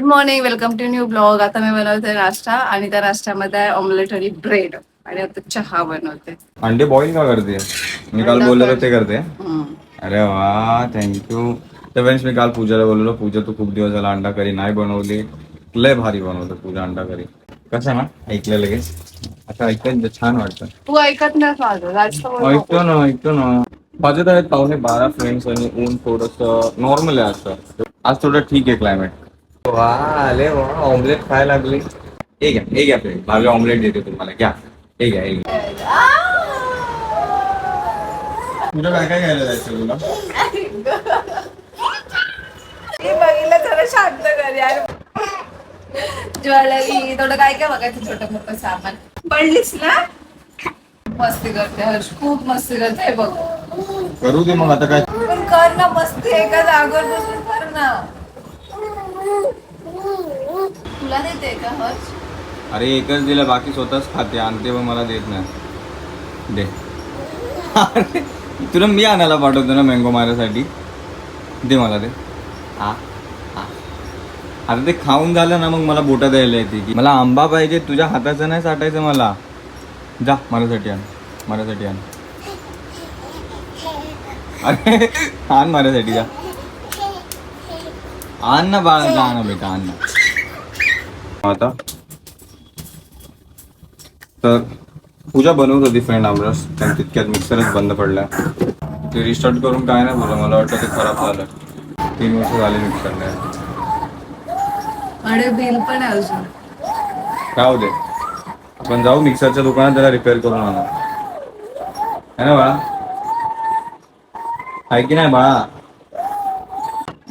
Good morning welcome to new blog आता मी बनवते नाश्ता आणि त्या नाश्त्यामध्ये ऑमलेट आणि ब्रेड आणि आता चहा बनवते. अंडे बॉईल का करते? मी काल बोललेलो ते करते. अरे वा थँक्यू तर फ्रेंड्स मी काल पूजाला बोललो पूजा तू खूप दिवस झाला अंडा करी नाही बनवली. लय भारी बनवतो पूजा अंडा करी. कसं ना? ऐकलं लगेच. आता ऐकलं छान वाटतं. तू ऐकत नाही. ऐकतो ना ऐकतो ना. माझे तर आहेत पावणे बारा फ्रेंड्स आणि ऊन थोडस नॉर्मल आहे असं आज थोडं ठीक आहे क्लायमेट वा आले वा ऑमलेट खायला लागले. हे घ्या हे घ्या भावे ऑमलेट देते तुम्हाला. घ्या. हे घ्या हे घ्या. तुला काय काय घ्यायला जायचं तुला? मी बघितलं जरा शांत कर यार. ज्वेलरी थोडं काय काय बघायचं छोटं मोठं सामान. पडलीस ना? मस्ती करते हर्ष. खूप मस्ती करते हे बघ. करू दे मग आता काय? पण कर ना मस्ती एका जागेवर बसून कर ना. तुला देते का हर्ष? अरे एकच दिलं बाकी स्वतःच खाते. आणते पण मला देत नाही. दे. अरे, तुला मी आणायला पाठवतो ना मँगो मारायसाठी दे मला दे. आ अरे आता ते खाऊन झालं ना मग मला बोटा द्यायला येते की. मला आंबा पाहिजे तुझ्या हाताचं नाही साठायचं मला. जा माझ्यासाठी आण. माझ्यासाठी आण. अरे आण माझ्यासाठी जा. आण ना बाळा जा ना बेटा आण ना. आता. तर पूजा बनवत होती फ्रेंड आमरस. पण तितक्यात मिक्सरच बंद पडला ते रिस्टार्ट करून काय नाही बोला मला वाटतं ते खराब झालं. तीन वर्ष झाले मिक्सरला आणि बिल पण अजून. काय होते आपण जाऊ मिक्सरच्या दुकानात त्याला रिपेअर करून आणू. है ना बाळा? आहे की नाही बाळा?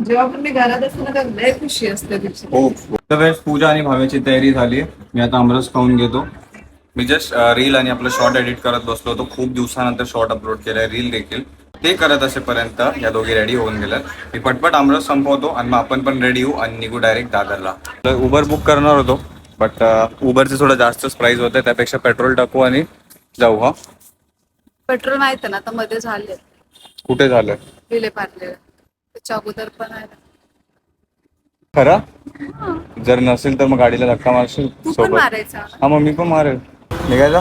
जेव्हा पण मी घरात असते ना तेव्हा लय खुशी असते तिची. हो. पूजा आणि भाव्याची तयारी झाली. मी आता आमरस खाऊन घेतो. मी जस्ट रील आणि आपलं शॉर्ट एडिट करत बसलो होतो. खूप दिवसानंतर शॉर्ट अपलोड केलाय रील देखील. ते करत असेपर्यंत या दोघी रेडी होऊन गेल्यात. मी पटपट आमरस संपवतो आणि मग आपण पण रेडी होऊ आणि निघू डायरेक्ट दादरला. तर उबर बुक करणार होतो बट उबरचे थोडं जास्तच प्राइस होते. त्यापेक्षा पेट्रोल टाकू आणि जाऊ हा. पेट्रोल माहीत ना आता मध्ये झाले. कुठे झालं? विले पारले. त्याच्या अगोदर पण आहे. ना. खरं जर नसेल तर मग गाडीला धक्का मारशील तू पण सोबत. मारायचा. हा मग मी पण मारेल. निघायचा?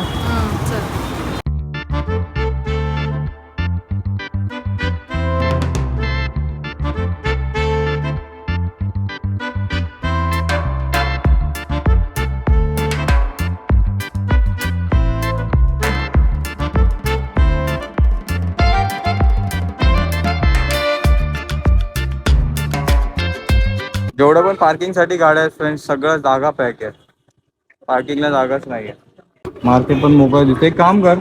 जेवढं पण पार्किंगसाठी गाड्या आहेत फ्रेंड्स सगळं जागा पॅक आहे. पार्किंगला जागाच नाहीये. मार्केट पण मोकळं दिसतं एक काम कर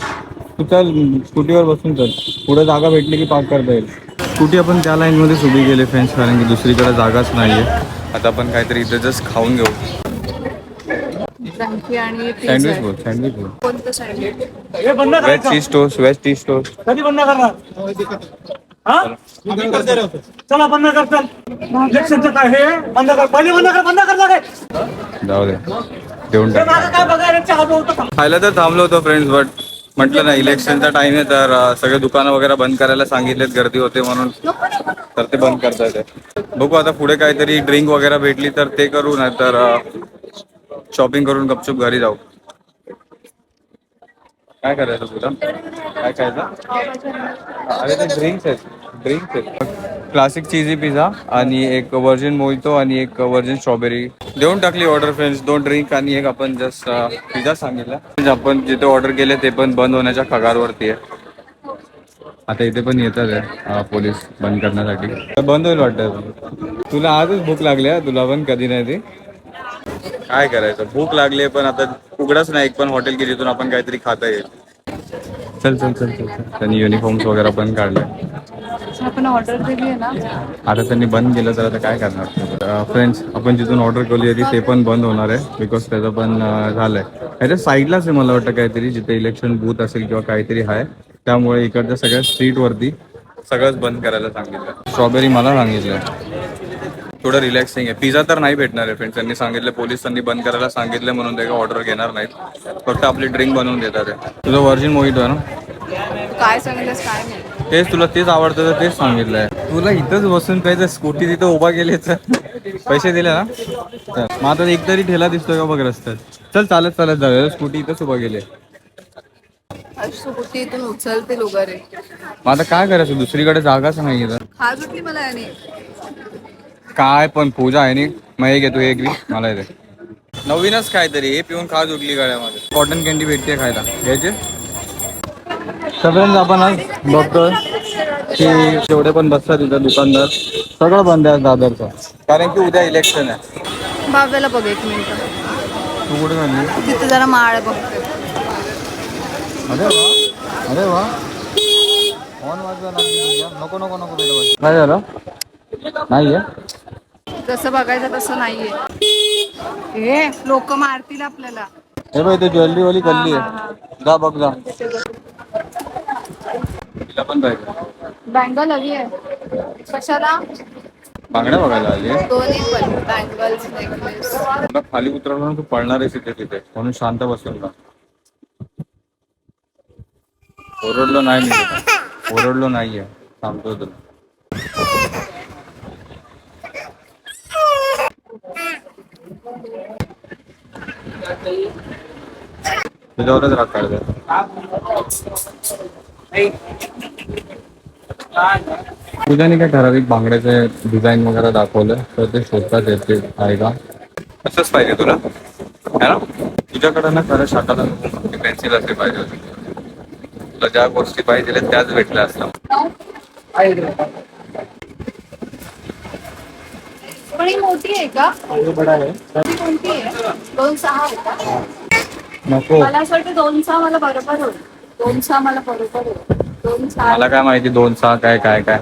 तू चल स्कूटीवर बसून चल. पुढे जागा भेटली की पार्क करता येईल. स्कूटी आपण त्या लाईन मध्येच उभी गेली फ्रेंड्स कारण की दुसरीकडे जागाच नाहीये. आता आपण काहीतरी इथे जस्ट खाऊन घेऊ. सँडविच आहे. बोल सँडविच बोल. कोणतं sandwich veg cheese toast veg cheese toast कधी बंद करणार? हा? आम्ही करते राहतो. चला बंद कर चल. इलेक्शनचं काय हे? बंद कर. पहिले बंद कर बंद कर लागे. जाऊ दे. देऊन ते टाक मागं काय बघायला चालू होतं खायला तर थांबलो होतो फ्रेंड्स बट म्हटलं ना इलेक्शनचा टाइम आहे तर अं, सगळे दुकानं वगैरे बंद करायला सांगितलेत गर्दी होते म्हणून. तर ते बंद करता येते बघू आता पुढे काहीतरी ड्रिंक वगैरे भेटली तर ते करू नाही तर शॉपिंग करून गपचूप घरी जाऊ. काय करायचं तुला काय खायचं? अरे ते ड्रिंक्स आहेत. ड्रिंक क्लासिक चीजी पिझ्झा आणि एक वर्जिन मोहितो आणि एक वर्जिन स्ट्रॉबेरी देऊन टाकली ऑर्डर फ्रेंड्स दोन ड्रिंक आणि एक आपण जस्ट पिझ्झा uh, सांगितला. आपण जिथे ऑर्डर केले ते पण बंद होण्याच्या कगारवरती आहे. आता इथे पण येतात आहे पोलीस बंद करण्यासाठी. तर बंद होईल वाटतं. तुला आजच भूक लागली आहे तुला पण कधी नाही ती. काय करायचं? भूक लागली पण आता उघडच नाही. एक पण हॉटेल की जिथून आपण काहीतरी खाता येईल. चल चल चल चल चल. त्यांनी युनिफॉर्म्स वगैरे पण काढले. आपण ऑर्डर दिली आहे ना. आता त्यांनी बंद केलं तर आता काय करणार? फ्रेंड्स आपण जिथून ऑर्डर केली होती ते पण बंद होणार आहे बिकॉज त्याचं पण झालंय. ह्याच्या साईडलाच आहे मला वाटतं काहीतरी जिथे इलेक्शन बूथ असेल किंवा काहीतरी आहे त्यामुळे इकडच्या सगळ्या स्ट्रीटवरती सगळंच बंद करायला सांगितलं. स्ट्रॉबेरी मला सांगितलं. थोडं रिलॅक्सिंग आहे. पिझ्झा तर नाही भेटणार आहे फ्रेंड्स त्यांनी सांगितलं पोलिसांनी बंद करायला सांगितलं म्हणून ते ऑर्डर घेणार नाहीत. फक्त आपली ड्रिंक बनवून देतात आहे. तुझं व्हर्जिन मोहितो आहे ना? काय सांगितलंस काय नाही तेच तुला तेच आवडतं तर तेच सांगितलंय. तुला इथंच बसून पाहिजे स्कूटी तिथं उभा केली तर पैसे दिले ना? चल. मग आता एक तरी ठेला दिसतोय का बघ रस्त्यात. चल चालत चालत जाऊया. स्कूटी इथंच उभा इथून वगैरे मग आता काय करायचं? दुसरीकडे जागाच नाही तर खाज उठली मला याने. काय पण पूजा आहे नी. मग हे घेतो एक मला येते नवीनच काहीतरी. हे पिऊन खाज उठली गाड्यामध्ये कॉटन कॅन्डी भेटते खायला. घ्यायचे? सगळ्यांना आपण आज बघतोय की जेवढे पण बसतात तिथं दुकानदार सगळं बंद आहे दादरचं. कारण की उद्या इलेक्शन आहे. भाव्याला बघ एक मिनिट. तू कुठे म्हणली तिथे जरा माळ बघते अरे वा अरे वा. फोन वाजवा लागली तुझ्या. नको नको नको बेटा. काय झालं? नाही आहे जसं बघायचं तसं नाहीये. हे लोक मारतील आपल्याला. हे बघ इथे ज्वेलरी वाली गल्ली आहे. जा बघ जा. पण पाहिजे बँगल हवी आहे. कशाला? बांगड्या बघायला आली आहे. दोन्ही पण बँगल्स नेकलेस तुला खाली उतरवलं ना तू पळणार आहेस इथे तिथे. म्हणून शांत बसून का ओरडलो नाही मी. तुला. ओरडलो नाहीये. सांगतो तुला तुझ्यावरच राग काढतो पूजाने काय ठराविक बांगड्याचे डिझाईन वगैरे दाखवलं तर ते शोधतात येते आहे का असंच पाहिजे तुला? है ना तुझ्याकडे ना खरं शाखाला पेन्सिल असली पाहिजे होती. तुला ज्या गोष्टी पाहिजे त्याच भेटल्या असतात. पण ही मोठी आहे का? ही कोणती आहे? दोन सहा आहे का नको. मला असं वाटतं दोन सहा मला बरोबर होईल. दोन सहा मला बरोबर होईल. मला काय माहिती दोन सहा काय काय काय.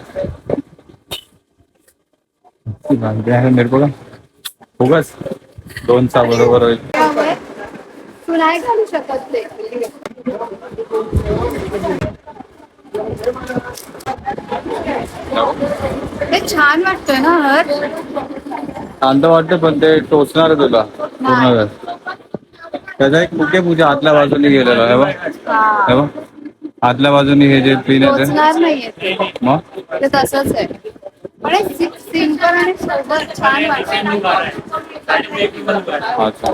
उगाच दोन सहा बरोबर होईल. त्यामुळे तू नाही घालू शकत ते. ते छान वाटतंय ना हर शांत वाटतं पण ते टोचणार आहे तुला. पूर्ण त्याचा एक कुठे पूजा आतल्या बाजूने गेलेला आहे बघ. आतल्या बाजूने हे जे पिन आहे टोचणार नाहीये ते. ते मग? ते तसंच आहे. पण सिंपल आणि सोबत छान वाटतं. अच्छा.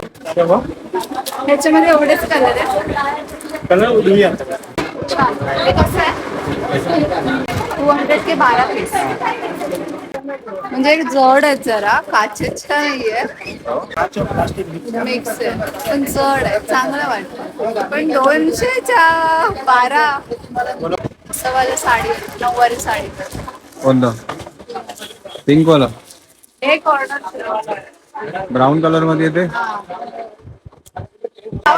ह्याच्यामध्ये एवढेच कलर आहे कलर छान. हे कसं आहे? टू हंड्रेड के बारा पीस म्हणजे एक जड आहे जरा काचेच्या नाहीये. मिक्स आहे. पण जड आहे चांगलं वाटतं. पण दोनशेच्या बारा असं वाला साडी नऊवारी साडी. कोणतं? पिंक वाला? एक ऑर्डर ब्राऊन कलरमध्ये येते?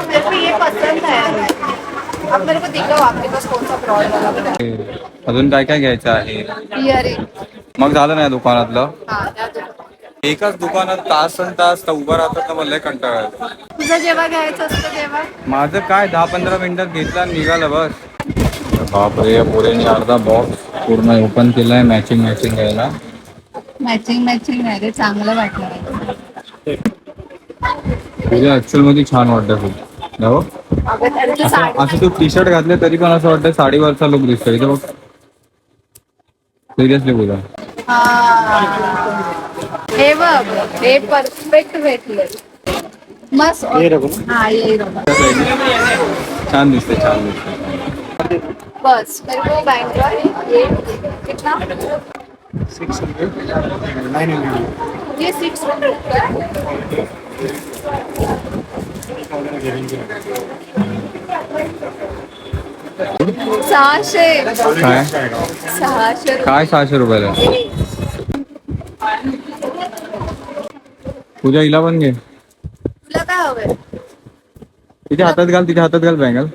मेरे को ये पसंद है अब मेरे को दिखाओ आपके पास कौन सा ब्रॉड वाला. अजून काय काय घ्यायचं आहे? इयरिंग मग झालं नाही दुकानातलं? हा. एकाच दुकानात तास आणि तास तर उभं राहतात तर मला कंटाळा. तुझं जेव्हा घ्यायचं असतं तेव्हा? माझं काय दहा पंधरा मिनिटात घेतलं आणि निघालं बस. बापरे पोरेने अर्धा बॉक्स पूर्ण ओपन केलाय मॅचिंग मॅचिंग घ्यायला. मॅचिंग मॅचिंग नाही रे चांगलं वाटलं. तुझ्या ऍक्च्युअलमध्ये छान वाटतं खूप. हो असं तू टी शर्ट घातले तरी पण असं वाटतं साडीवरचा लुक दिसतोय. इथे बघ. सिरियसली बोला. हा. बघ हे परफेक्ट भेटले. मस्त. हा ये. छान दिसते छान दिसते बस मेरे को बैंगलोर ये. कितना? ये सिक्स हंड्रेड सहाशे. काय? सहाशे रुपये. काय सहाशे रुपयाला? पूजा हिला पण घे तुला काय हवंय तिच्या हातात घाल तिच्या हातात घाल बँगल।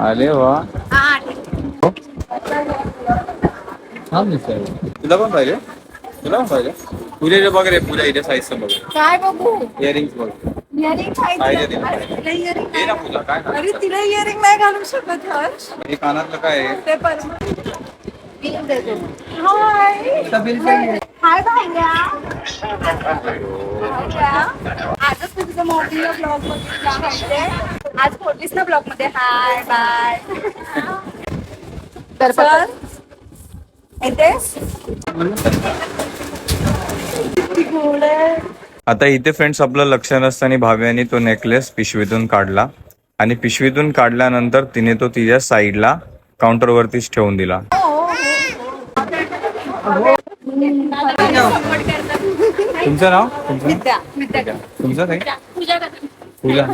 अरे वा हा छान दिसतंय तुला पण पाहिजे तुला पण पाहिजे तुझ्या जे बघ रे। पूजा इथे साईजचं बघ काय बघू इयरिंग्स बघ इयरिंग पाहिजे तिला. अरे, तिला इयरिंग दे ना पूजा काय नाही अरे तिला इयरिंग नाही घालू शकत हर्ष हे कानातलं काय आहे? ते पण हाय हाय भांग्या आजच मी तुझं मॉर्निंग ब्लॉगमध्ये आज बोललीस ना ब्लॉगमध्ये. Hi bye. तर येतेस आता इथे फ्रेंड्स आपलं लक्ष नसताना भाव्याने तो नेकलेस पिशवीतून काढला. आणि पिशवीतून काढल्यानंतर तिने तो तिच्या साईडला काउंटरवरतीच ठेवून दिला. तुमचं नाव? तुमचं? तुमचं पूजा.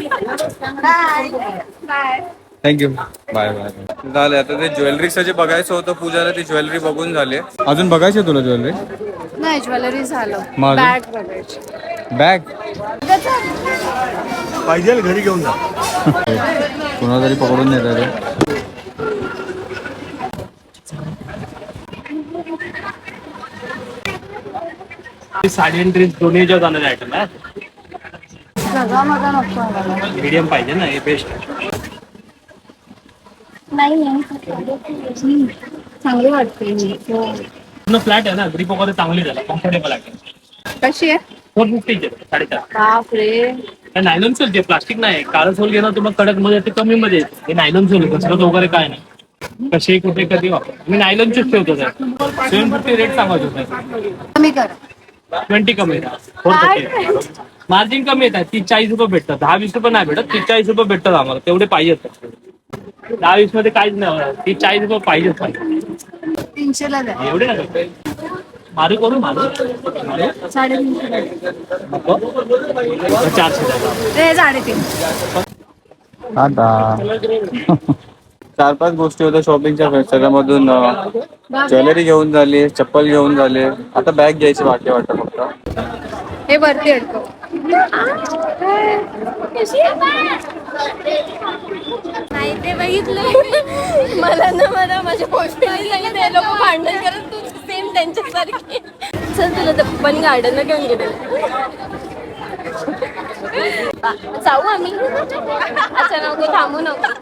थँक्यू बाय बाय झाले आता ते ज्वेलरीचं जे बघायचं होतं पूजाला ती ज्वेलरी बघून झाले. अजून बघायची तुला ज्वेलरी? नाही ज्वेलरी झालं? बॅग बघायची. बॅग पाहिजे घरी घेऊन जा. कुणाला तरी पकडून नेत साडी आणि ड्रेस दोन्ही ह्याच्यावर जाणारे आयटम आहे सगळा माझा नको आहे मला. मीडियम पाहिजे ना हे बेस्ट आहे नाही नाही. चांगली वाटते. मी फ्लॅट आहे ना ग्रीप वगैरे चांगली झाला कम्फर्टेबल आहे. कशी आहे? फोर फिफ्टीचे साडेचार. बाप रे नायलॉन सोल प्लास्टिक नाही काळं सोल घेणार तुम्हाला कडकमध्ये ते कमी मध्ये येते. हे नायलॉन सोल कसरत वगैरे काय नाही. कसे कुठे कधी वापर. मी नायलॉनचेच ठेवतो सेवन फिफ्टी रेट सांगायचो कमी कर. ट्वेंटी कमी फोर फिफ्टी मार्जिन कमी येतात. तीस चाळीस रुपये भेटतात. दहा वीस रुपये नाही भेटत. तीस चाळीस रुपये भेटतात आम्हाला. तेवढे पाहिजेत. दहा वीसमध्ये काहीच नाही होणार. तीस चाळीस रुपये पाहिजेच पाहिजे तीनशेला द्या एवढे मारू करू? मारू? चारशे साडेतीन. आता चार पाच गोष्टी होत्या शॉपिंगच्या त्याच्यामधून ज्वेलरी घेऊन झाली चप्पल घेऊन झाले. आता बॅग घ्यायची बाकी वाटतं फक्त. हे वरती अडकव. नाही ते बघितलं मला ना मला माझ्या गोष्टी ते लोक भांडण करत तू सेम त्यांच्यासारखी. चल तुला तर पण गार्डनला घेऊन गेले. जाऊ आम्ही. असं नको थांबू नको.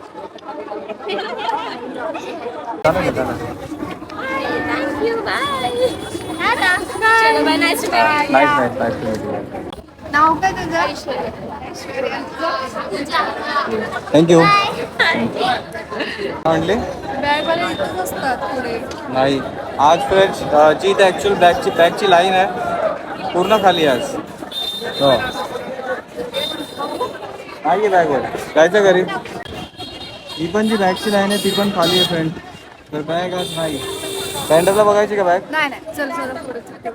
थँक्यू बाय चलो bye nice to nice nice nice नाव काय तुझं ऐश्वर्या थँक्यू म्हणले बॅग वाले इथंच असतात पुढे नाही आज फ्रेंड्स जी ॲक्च्युअल बॅगची बॅगची लाईन आहे पूर्ण खाली आहे आज। हो। नाही बॅगवर जायचं घरी ही पण जी बॅगची लाईन आहे ती पण खाली आहे फ्रेंड तर बॅग आज नाही. पॅन्डरला बघायची का बॅग नाही नाही. चल चल पुढे चल.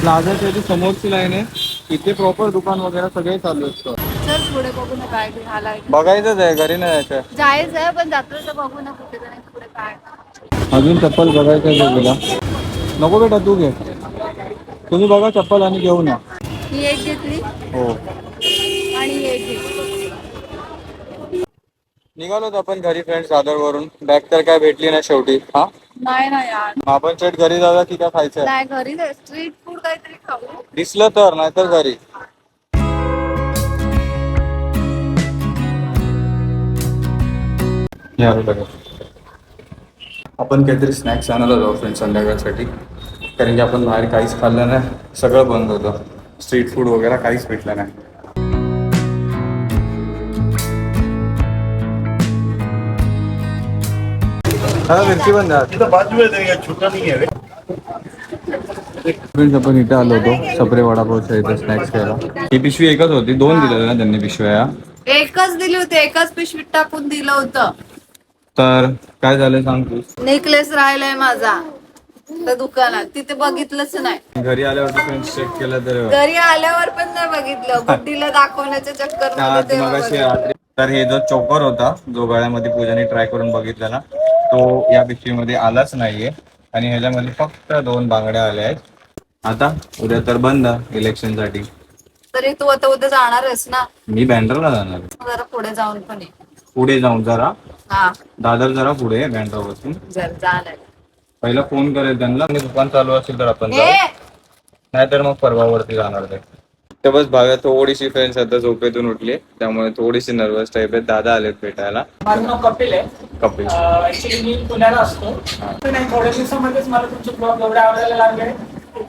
प्लाझाच्या जी समोरची लाईन आहे इथे प्रॉपर दुकान वगैरे सगळे चालू असतं चल पुढे बघू ना काय झालाय बघायचंच आहे घरी नाही जायचं. जायचं आहे पण जातो तर बघू ना कुठे तरी पुढे काय. अजून चप्पल बघायचं आहे तुला? नको बेटा तू घे. तुम्ही बघा चप्पल आणि घेऊन या. ही एक घेतली. हो आणि ही एक घेतली निघालोत आपण घरी फ्रेंड्स दादरवरून. बॅग तर काय भेटली नाही शेवटी. हा? नाही ना यार. आपण शेट घरी जाऊया की काय खायचं नाही घरी स्ट्रीट फूड काहीतरी खाऊ. दिसलं तर नाहीतर घरी. आपण काहीतरी स्नॅक्स आणायला जाऊ फ्रेंड संध्याकाळसाठी. कारण की आपण बाहेर काहीच खाल्लं नाही. सगळं बंद होतं. स्ट्रीट फूड वगैरे काहीच भेटलं नाही. हा मिरची बंद आहे बाजू आहे छोटा नाही आहे फ्रेंड्स आपण इथे आलो होतो. सपरे वडापावच्या इथे स्नॅक्स खायला ही पिशवी एकच होती. दोन दिलेल्या ना त्यांनी पिशव्या एकच दिली होती. एकाच पिशवीत टाकून दिलं होतं. तर काय झालं सांग तू? नेकलेस राहिलाय माझा. त्या दुकानात. तिथे बघितलंच नाही. घरी आल्यावरती फ्रेंड्स चेक केलं तर घरी आल्यावर पण नाही बघितलं. गुड्डीला दाखवण्याच्या चक्कर तर हे जो चोकर होता जो गळ्यामध्ये पूजाने ट्राय करून बघितला ना तो या पिशवीमध्ये आलाच नाहीये. आणि ह्याच्यामध्ये फक्त दोन बांगड्या आल्या आहेत. आता उद्या तर बंद इलेक्शनसाठी. तरी तू आता उद्या जाणारच ना? मी बँड्राला जाणार आहे. जरा पुढे जाऊन पण ये. पुढे जाऊन जरा. हा. दादर जरा पुढे आहे बँड्रा जर जाणार. पहिला फोन करेल त्यांना. आणि दुकान चालू असेल तर आपण जाऊ. नाहीतर मग परवावरती जाणार ते तर बस भाव्या थोडीशी फ्रेंड्स आता झोपेतून उठली त्यामुळे थोडीशी नर्वस टाईप आहे दादा आलेत भेटायला. माझं नाव कपिल आहे. कपिल. ऍक्च्युली मी पुण्याला असतो. तर नाही थोड्या दिवसामध्येच मला तुमचे ब्लॉग एवढे आवडायला लागले.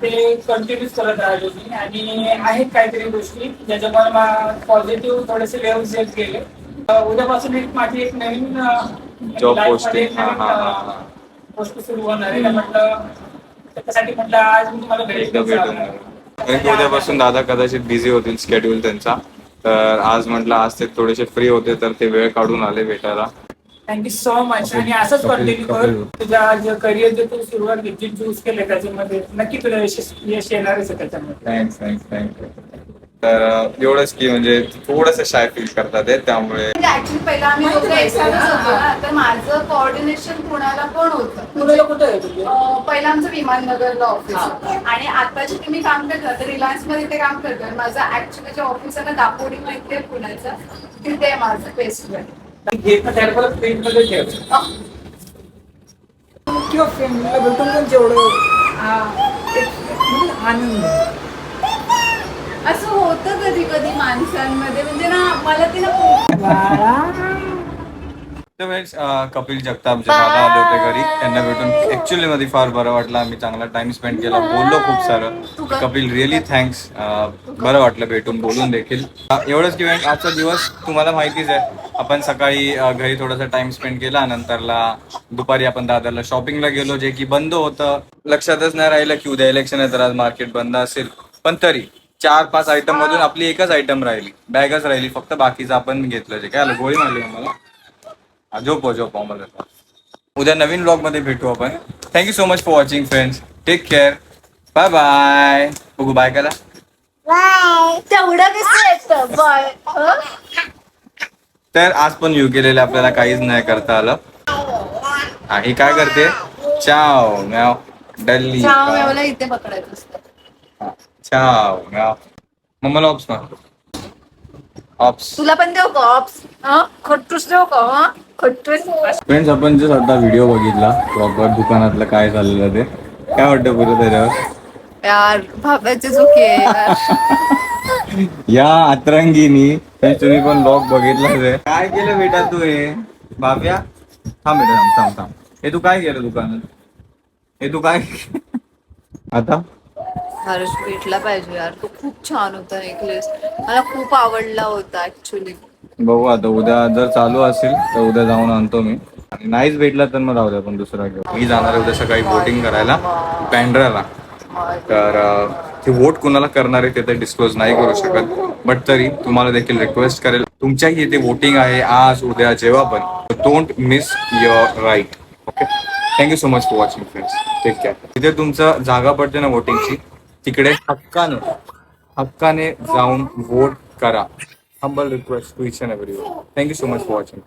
ते कंटिन्यूच करत राहिलो मी आणि आहेत काहीतरी गोष्टी ज्याच्यामुळे मला पॉझिटिव्ह थोडेसे लेवल्स येत गेले. उद्यापासून एक माझी एक नवीन हा, हा. गोष्ट सुरू होणार आहे. म्हटलं त्याच्यासाठी म्हटलं आज मी तुम्हाला भेटून कारण की उद्यापासून दादा कदाचित बिझी होतील स्केड्यूल त्यांचा. तर आज म्हटलं आज ते थोडेसे फ्री होते तर ते वेळ काढून आले भेटायला. थँक्यू सो मच आणि असंच कंटिन्यू कर. तुझ्या जे करिअर जे तू सुरुवात घेतली चूज केले त्याच्यामध्ये नक्की तुला यश यश येणारच आहे त्याच्यामध्ये. थँक्स थँक्स थँक्स तर एवढंच की म्हणजे थोडस शाय फील करतात ते त्यामुळे. म्हणजे ऍक्च्युली पहिला आम्ही दोघं एकसाथच होतो. ना तर माझं कोऑर्डिनेशन पुण्याला पण होतं. तुला कुठं आहे तुझे अं, पहिलं आमचं विमाननगरला ऑफिस होतं. आणि आता जिथे मी काम करते आता रिलायन्समध्ये ते काम करते माझं ऍक्च्युली जे ऑफिस आहे ना दापोडी माहिती आहे पुण्याचं. तिथे आहे माझं बेस्ट त्याला मध्ये ठेव. किंवा फ्रेंडला भेटून पण जेवढं आ, एक म्हणजे आनंद असं होतं कधी कधी माणसांमध्ये. म्हणजे ना मला ती ना तर friends, अं, कपिल जगताप जे दादा आले होते घरी त्यांना भेटून ऍक्च्युअली मध्ये फार बरं वाटलं. आम्ही चांगला टाइम स्पेंड केला. बोललो खूप सारं. कपिल रिअली थँक्स बरं वाटलं भेटून बोलून देखील. एवढंच की friends, आजचा दिवस तुम्हाला माहितीच आहे. आपण सकाळी घरी थोडासा टाइम स्पेंड केला. नंतरला दुपारी आपण दादाला शॉपिंगला गेलो जे की बंद होतं. लक्षातच नाही राहिलं की उद्या इलेक्शन आहे तर आज मार्केट बंद असेल. पण तरी चार पाच आयटम मधून आपली एकच आयटम राहिली. बॅगच राहिली. फक्त बाकीचं आपण घेतलं जे काय आलं. गोळी मारली आम्हाला झोपो झोपो आम्हाला. उद्या नवीन ब्लॉगमध्ये भेटू आपण. Thank you so much for watching friends take care bye bye बघू बाय करा. तेवढं कसं येतं? बाय तर आज पण यू केलेलं आपल्याला काहीच नाही करता आलं. आणि काय करते? चाव म्याव डल्ली. इथे पकडायचं चाव म्याव मम्माला ऑप्स मार ऑप्स तुला पण देऊ का ऑप्स खट्टूस देऊ का हं? खट्टूस? फ्रेंड्स आपण जे आता व्हिडिओ बघितला. प्रॉपर दुकानातलं काय झालेलं ते. काय वाटतं पुरं त्याच्यावर? यार आहे यार. या अतरंगीनी. तर तुम्ही पण ब्लॉग बघितलाच आहे काय केलं बेटा तू हे? बाब्या थांब बेटा थांब थांब थांब. हे तू काय केलं दुकानात? हे तू काय आता? हर्ष भेटला पाहिजे यार. तो खूप छान होता नेकलेस मला खूप आवडला होता ऍक्च्युली बघू आता उद्या जर चालू असेल तर उद्या जाऊन आणतो मी. आणि नाहीच भेटला तर मग राहू द्या आपण दुसरा घेऊ मी जाणार आहे उद्या सकाळी बोटिंग करायला पॅन्ड्राला. तर ते वोट कुणाला करणार आहे ते तर डिस्क्लोज नाही करू शकत. बट तरी तुम्हाला देखील रिक्वेस्ट करेल. तुमच्याही इथे वोटिंग आहे आज उद्या जेव्हा पण. Don't miss your right okay thank you so much for watching friends take care तिथे तुमचं जागा पडते ना वोटिंगची तिकडे हक्कानं हक्काने जाऊन वोट करा. Humble request to each and every thank you so much for watching